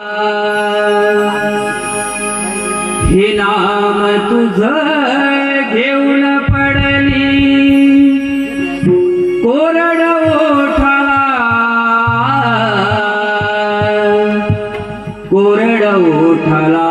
हे नाम तुझ घेऊन पडली. कोरड ओठाला. कोरड ओठाला.